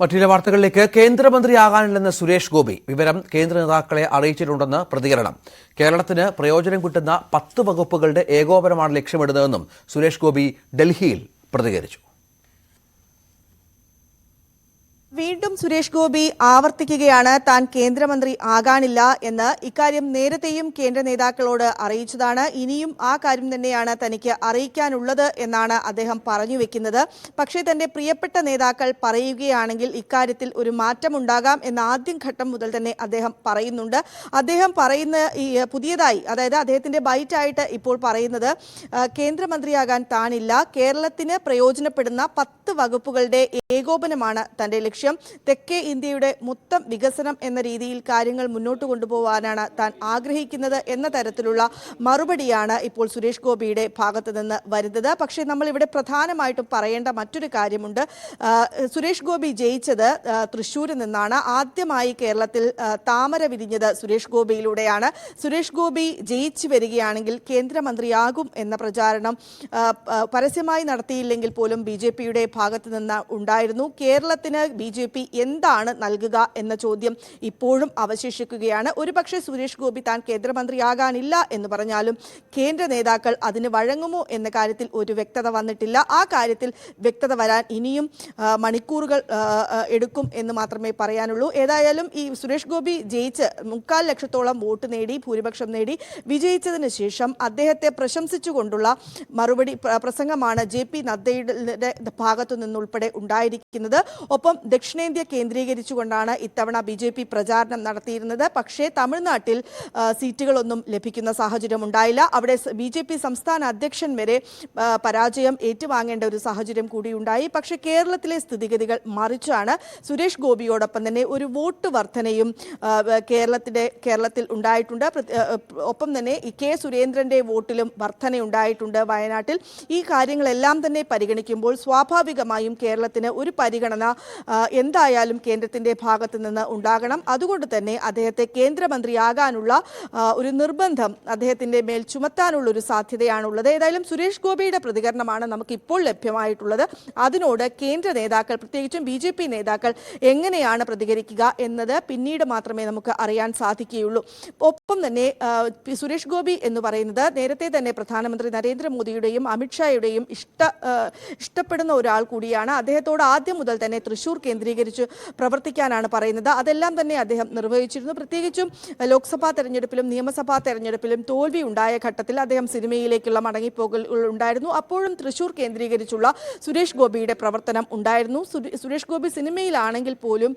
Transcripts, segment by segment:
മറ്റു വാർത്തകളിലേക്ക് കേന്ദ്രമന്ത്രിയാകാനില്ലെന്ന് സുരേഷ് ഗോപി. വിവരം കേന്ദ്ര നേതാക്കളെ അറിയിച്ചിട്ടുണ്ടെന്ന് പ്രതികരണം. കേരളത്തിന് പ്രയോജനം കിട്ടുന്ന പത്ത് വകുപ്പുകളുടെ ഏകോപനമാണ് ലക്ഷ്യമിടുന്നതെന്നും സുരേഷ് ഗോപി ഡൽഹിയിൽ പ്രതികരിച്ചു. സുരേഷ് ഗോപി ആവർത്തിക്കുകയാണ്. താൻ കേന്ദ്രമന്ത്രി ആകാനില്ല എന്ന് ഇക്കാര്യം നേരത്തെയും കേന്ദ്ര നേതാക്കളോട് അറിയിച്ചതാണ്. ഇനിയും ആ കാര്യം തന്നെയാണ് തനിക്ക് അറിയിക്കാനുള്ളത് എന്നാണ് അദ്ദേഹം പറഞ്ഞു വെക്കുന്നത്. പക്ഷേ തന്റെ പ്രിയപ്പെട്ട നേതാക്കൾ പറയുകയാണെങ്കിൽ ഇക്കാര്യത്തിൽ ഒരു മാറ്റമുണ്ടാകാം എന്ന് ആദ്യം ഘട്ടം മുതൽ തന്നെ അദ്ദേഹം പറയുന്നുണ്ട്. അദ്ദേഹം പറയുന്ന ഈ പുതിയതായി അതായത് അദ്ദേഹത്തിന്റെ ബൈറ്റായിട്ട് ഇപ്പോൾ പറയുന്നത് കേന്ദ്രമന്ത്രിയാകാൻ താനില്ല. കേരളത്തിന് പ്രയോജനപ്പെടുന്ന പത്ത് വകുപ്പുകളുടെ ഏകോപനമാണ് തന്റെ ലക്ഷ്യം. തെക്കേ ഇന്ത്യയുടെ മൊത്തം വികസനം എന്ന രീതിയിൽ കാര്യങ്ങൾ മുന്നോട്ട് കൊണ്ടുപോകാനാണ് താൻ ആഗ്രഹിക്കുന്നത് എന്ന തരത്തിലുള്ള മറുപടിയാണ് ഇപ്പോൾ സുരേഷ് ഗോപിയുടെ ഭാഗത്ത് നിന്ന് വരുന്നത്. പക്ഷേ നമ്മൾ ഇവിടെ പ്രധാനമായിട്ടും പറയേണ്ട മറ്റൊരു കാര്യമുണ്ട്. സുരേഷ് ഗോപി ജയിച്ചത് തൃശ്ശൂരിൽ നിന്നാണ്. ആദ്യമായി കേരളത്തിൽ താമര വിരിഞ്ഞത് സുരേഷ് ഗോപിയിലൂടെയാണ്. സുരേഷ് ഗോപി ജയിച്ചു വരികയാണെങ്കിൽ കേന്ദ്രമന്ത്രിയാകും എന്ന പ്രചാരണം പരസ്യമായി നടത്തിയില്ലെങ്കിൽ പോലും ബി ജെ പിയുടെ ഭാഗത്ത് നിന്ന് ഉണ്ടായിരുന്നു. കേരളത്തിന് ബി ജെ പി എന്താണ് നൽകുക എന്ന ചോദ്യം ഇപ്പോഴും അവശേഷിക്കുകയാണ്. ഒരുപക്ഷെ സുരേഷ് ഗോപി താൻ കേന്ദ്രമന്ത്രിയാകാനില്ല എന്ന് പറഞ്ഞാലും കേന്ദ്ര നേതാക്കൾ അതിന് വഴങ്ങുമോ എന്ന കാര്യത്തിൽ ഒരു വ്യക്തത വന്നിട്ടില്ല. ആ കാര്യത്തിൽ വ്യക്തത വരാൻ ഇനിയും മണിക്കൂറുകൾ എടുക്കും എന്ന് മാത്രമേ പറയാനുള്ളൂ. ഏതായാലും ഈ സുരേഷ് ഗോപി ജയിച്ച് മുക്കാൽ ലക്ഷത്തോളം വോട്ട് നേടി ഭൂരിപക്ഷം നേടി വിജയിച്ചതിന് ശേഷം അദ്ദേഹത്തെ പ്രശംസിച്ചുകൊണ്ടുള്ള മറുപടി പ്രസംഗമാണ് ജെ പി നദ്ദയുടെ ഭാഗത്തു നിന്നുൾപ്പെടെ ഉണ്ടായിരിക്കുന്നത്. ഒപ്പം ദക്ഷിണേന്ത്യ കേന്ദ്രീകരിച്ചുകൊണ്ടാണ് ഇത്തവണ ബി ജെ പി പ്രചാരണം നടത്തിയിരുന്നത്. പക്ഷേ തമിഴ്നാട്ടിൽ സീറ്റുകളൊന്നും ലഭിക്കുന്ന സാഹചര്യം ഉണ്ടായില്ല. അവിടെ ബി ജെ പി സംസ്ഥാന അധ്യക്ഷൻ വരെ പരാജയം ഏറ്റുവാങ്ങേണ്ട ഒരു സാഹചര്യം കൂടിയുണ്ടായി പക്ഷേ കേരളത്തിലെ സ്ഥിതിഗതികൾ മറിച്ചാണ് സുരേഷ് ഗോപിയോടൊപ്പം തന്നെ ഒരു വോട്ട് വർധനയും കേരളത്തിന്റെ കേരളത്തിൽ ഉണ്ടായിട്ടുണ്ട്. ഒപ്പം തന്നെ കെ സുരേന്ദ്രന്റെ വോട്ടിലും വർധനയുണ്ടായിട്ടുണ്ട് വയനാട്ടിൽ. ഈ കാര്യങ്ങളെല്ലാം തന്നെ പരിഗണിക്കുമ്പോൾ സ്വാഭാവികമായും കേരളത്തിന് ഒരു പരിഗണന ആ, എന്തായാലും കേന്ദ്രത്തിന്റെ ഭാഗത്ത് നിന്ന് ഉണ്ടാകണം. അതുകൊണ്ട് തന്നെ അദ്ദേഹത്തെ കേന്ദ്രമന്ത്രിയാകാനുള്ള ഒരു നിർബന്ധം അദ്ദേഹത്തിന്റെ മേൽ ചുമത്താനുള്ള ഒരു സാധ്യതയാണുള്ളത്. ഏതായാലും സുരേഷ് ഗോപിയുടെ പ്രതികരണമാണ് നമുക്ക് ഇപ്പോൾ ലഭ്യമായിട്ടുള്ളത്. അതിനോട് കേന്ദ്ര നേതാക്കൾ പ്രത്യേകിച്ചും ബി ജെ പി നേതാക്കൾ എങ്ങനെയാണ് പ്രതികരിക്കുക എന്നത് പിന്നീട് മാത്രമേ നമുക്ക് അറിയാൻ സാധിക്കുകയുള്ളൂ. ഒപ്പം തന്നെ സുരേഷ് ഗോപി എന്ന് പറയുന്നത് നേരത്തെ തന്നെ പ്രധാനമന്ത്രി നരേന്ദ്രമോദിയുടെയും അമിത്ഷായുടെയും ഇഷ്ട ഇഷ്ടപ്പെടുന്ന ഒരാൾ കൂടിയാണ്. അദ്ദേഹത്തോട് ആദ്യം മുതൽ തന്നെ തൃശൂർ കേന്ദ്രീകരിച്ച് പ്രവർത്തിക്കാനാണ് പറയുന്നത്. അതെല്ലാം തന്നെ അദ്ദേഹം നിർവഹിച്ചിരുന്നു. പ്രത്യേകിച്ചും ലോക്സഭാ തെരഞ്ഞെടുപ്പിലും നിയമസഭാ തെരഞ്ഞെടുപ്പിലും തോൽവി ഉണ്ടായ ഘട്ടത്തിൽ അദ്ദേഹം സിനിമയിലേക്കുള്ള മടങ്ങിപ്പോകൽ ഉണ്ടായിരുന്നു. അപ്പോഴും തൃശൂർ കേന്ദ്രീകരിച്ചുള്ള സുരേഷ് ഗോപിയുടെ പ്രവർത്തനം ഉണ്ടായിരുന്നു. സുരേഷ് ഗോപി സിനിമയിലാണെങ്കിൽ പോലും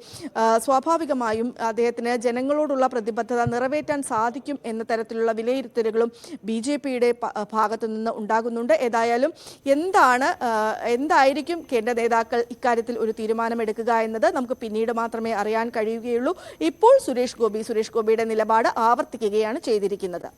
സ്വാഭാവികമായും അദ്ദേഹത്തിന് ജനങ്ങളോടുള്ള പ്രതിബദ്ധത നിറവേറ്റാൻ സാധിക്കും എന്ന തരത്തിലുള്ള വിലയിരുത്തലുകളും ബി ജെ പിയുടെ ഭാഗത്തു നിന്ന് ഉണ്ടാകുന്നുണ്ട്. ഏതായാലും എന്താണ് എന്തായിരിക്കും കേന്ദ്ര നേതാക്കൾ ഇക്കാര്യത്തിൽ ഒരു തീരുമാനമെടുക്കുക എന്നത് നമുക്ക് പിന്നീട് മാത്രമേ അറിയാൻ കഴിയുകയുള്ളൂ. ഇപ്പോൾ സുരേഷ് ഗോപി സുരേഷ് ഗോപിയുടെ നിലപാട് ആവർത്തിക്കുകയാണ് ചെയ്തിരിക്കുന്നത്.